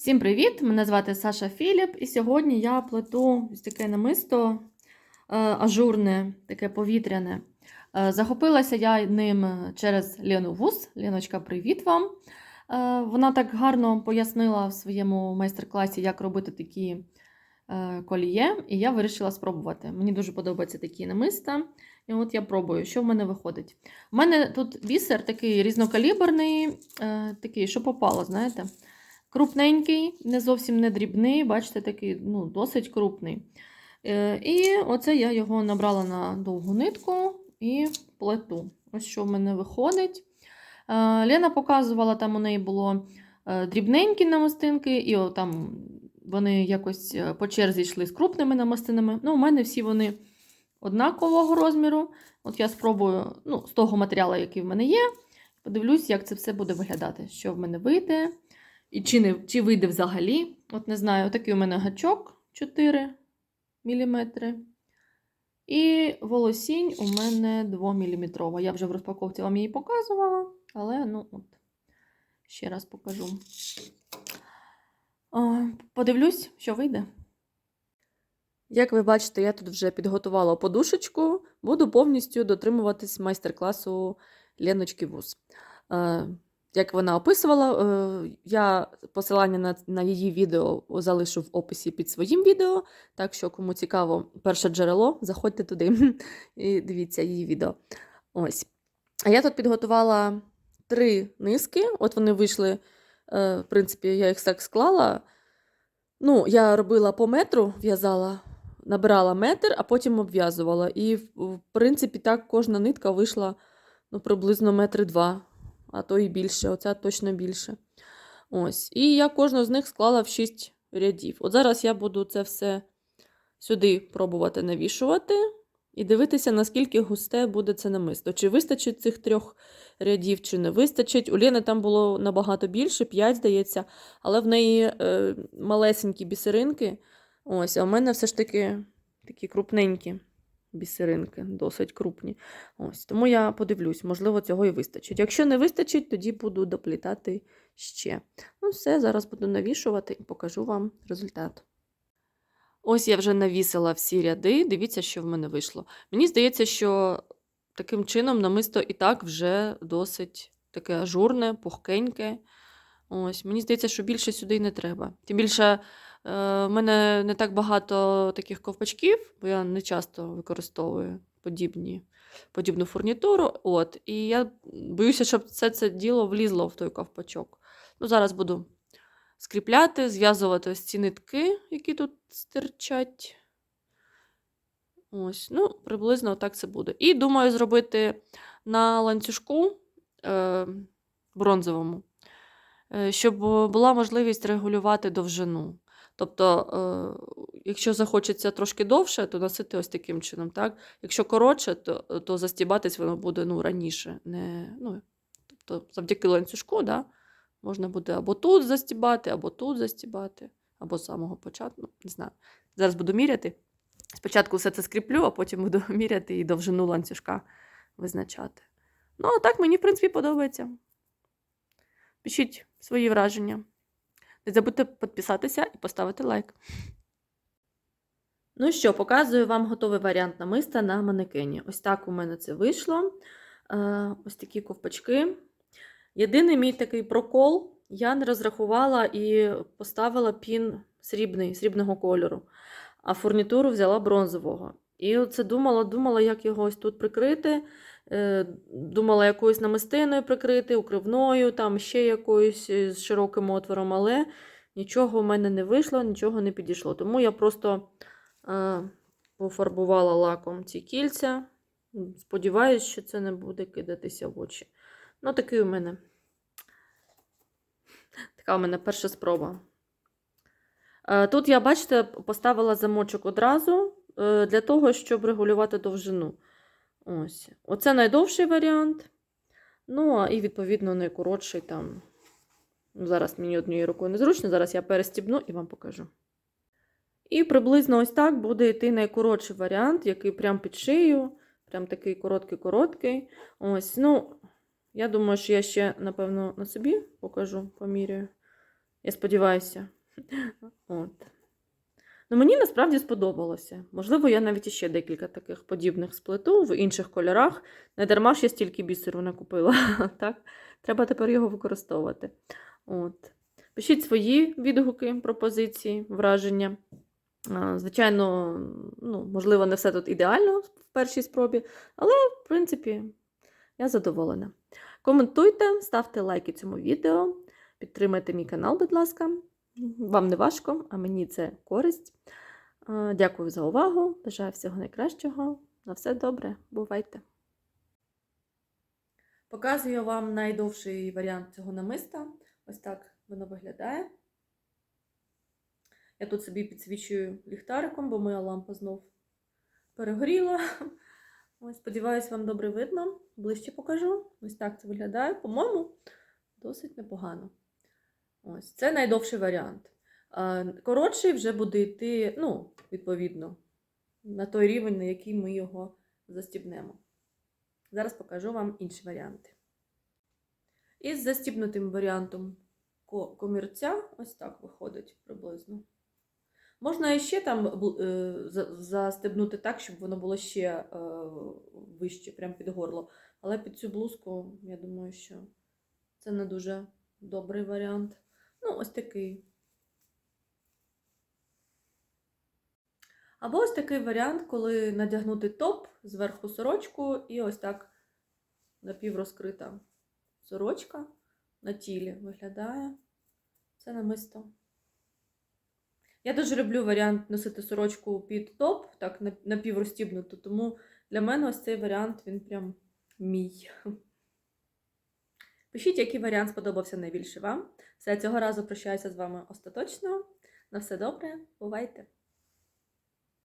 Всім привіт! Мене звати Саша Філіп, і сьогодні я плету ось таке намисто е, ажурне, таке повітряне. Е, Захопилася я ним через Лену Вус. Леночка, привіт вам! Е, Вона так гарно пояснила в своєму майстер-класі, як робити такі коліє, і я вирішила спробувати. Мені дуже подобаються такі намиста. І от я пробую, що в мене виходить. У мене тут бісер такий різнокаліберний, такий, що попало, знаєте. Крупненький, не зовсім не дрібний, бачите, такий ну, досить крупний. Е, і оце я його набрала на довгу нитку і плету. Ось що в мене виходить. Е, Лена показувала, там у неї було е, дрібненькі намистинки, і там вони якось по черзі йшли з крупними намистинами. Ну, у мене всі вони однакового розміру. От я спробую ну, з того матеріалу, який в мене є. Подивлюсь, як це все буде виглядати, що в мене вийде. І чи, не, чи вийде взагалі. От не знаю, такий у мене гачок 4 мм. І волосінь у мене 2 мм. Я вже в розпаковці вам її показувала, але ну от, ще раз покажу. Подивлюсь, що вийде. Як ви бачите, я тут вже підготувала подушечку, буду повністю дотримуватись майстер-класу Леночки Вуз. Як вона описувала, е, я посилання на, на її відео залишу в описі під своїм відео. Так що, кому цікаво, перше джерело, заходьте туди і дивіться її відео. Ось. А я тут підготувала три низки. От вони вийшли, е, в принципі, я їх так склала. Ну, я робила по метру, в'язала, набирала метр, а потім обв'язувала. І, в принципі, так кожна нитка вийшла ну, приблизно метри два а то і більше, оця точно більше. Ось. І я кожну з них склала в 6 рядів. От зараз я буду це все сюди пробувати навішувати і дивитися, наскільки густе буде це намисто. Чи вистачить цих трьох рядів, чи не вистачить. У Лєни там було набагато більше, 5, здається, але в неї е, малесенькі бісеринки. Ось, а в мене все ж таки такі крупненькі бісеринки, досить крупні. Ось, Тому я подивлюсь, можливо, цього і вистачить. Якщо не вистачить, тоді буду доплітати ще. Ну, все, зараз буду навішувати і покажу вам результат. Ось я вже навісила всі ряди. Дивіться, що в мене вийшло. Мені здається, що таким чином намисто і так вже досить таке ажурне, пухкеньке. Ось, Мені здається, що більше сюди й не треба. Тим більше. У мене не так багато таких ковпачків, бо я не часто використовую подібні, подібну фурнітуру. От, І я боюся, щоб все це діло влізло в той ковпачок. Ну, Зараз буду скріпляти, зв'язувати ось ці нитки, які тут стирчать. Ось, ну, Приблизно так це буде. І думаю зробити на ланцюжку е, бронзовому, е, щоб була можливість регулювати довжину. Тобто, е, якщо захочеться трошки довше, то носити ось таким чином. так? Якщо коротше, то то застібатись воно буде ну, раніше. Не, ну, Тобто, завдяки ланцюжку да, можна буде або тут застібати, або тут застібати, або з самого початку. Ну, не знаю. Зараз буду міряти. Спочатку все це скріплю, а потім буду міряти і довжину ланцюжка визначати. Ну, а так мені, в принципі, подобається. Пишіть свої враження. Не забудьте підписатися і поставити лайк. Ну що, показую вам готовий варіант намиста на манекені. Ось так у мене це вийшло. Е, ось такі ковпачки. Єдиний мій такий прокол, я не розрахувала і поставила пін срібний, срібного кольору, а фурнітуру взяла бронзового. І оце думала, думала, як його ось тут прикрити. Е, думала, якоюсь намистиною прикрити, укривною, там ще якоюсь з широким отвором, але нічого в мене не вийшло, нічого не підійшло. Тому я просто е, пофарбувала лаком ці кільця. Сподіваюсь, що це не буде кидатися в очі. Ну, такий у мене. Така у мене перша спроба. Е, тут я, бачите, поставила замочок одразу е, для того, щоб регулювати довжину. Ось. Оце найдовший варіант. Ну, а і, відповідно, найкоротший там. Ну, Зараз мені однією рукою незручно, зараз я перестібну і вам покажу. І приблизно ось так буде йти найкоротший варіант, який прям під шию. Прям такий короткий-короткий. Ось, ну, я думаю, що я ще, напевно, на собі покажу, поміряю. Я сподіваюся. От. Ну, мені насправді сподобалося. Можливо, я навіть іще декілька таких подібних сплету в інших кольорах. Не дарма ж я стільки бісеру не купила. так? Треба тепер його використовувати. От. Пишіть свої відгуки, пропозиції, враження. Звичайно, ну, можливо, не все тут ідеально в першій спробі, але, в принципі, я задоволена. Коментуйте, ставте лайки цьому відео, підтримайте мій канал, будь ласка. Вам не важко, а мені це користь. Дякую за увагу. Бажаю всього найкращого. На все добре, бувайте! Показую вам найдовший варіант цього намиста. Ось так воно виглядає. Я тут собі підсвічую ліхтариком, бо моя лампа знов перегоріла. Сподіваюсь, вам добре видно. Ближче покажу. Ось так це виглядає. По-моєму, досить непогано. Ось, це найдовший варіант. Коротший вже буде йти, ну, відповідно, на той рівень, на який ми його застібнемо. Зараз покажу вам інші варіанти. Із застібнутим варіантом комірця ось так виходить приблизно. Можна ще там е, застебнути так, щоб воно було ще е, вище, прямо під горло. Але під цю блузку, я думаю, що це не дуже добрий варіант. Ну, ось такий. Або ось такий варіант, коли надягнути топ зверху сорочку, і ось так напіврозкрита сорочка на тілі виглядає. Це намисто. Я дуже люблю варіант носити сорочку під топ, так на- напіврозстібнуту, тому для мене ось цей варіант він прям мій. Пишіть, який варіант сподобався найбільше вам. Все, цього разу прощаюся з вами остаточно. На все добре, бувайте!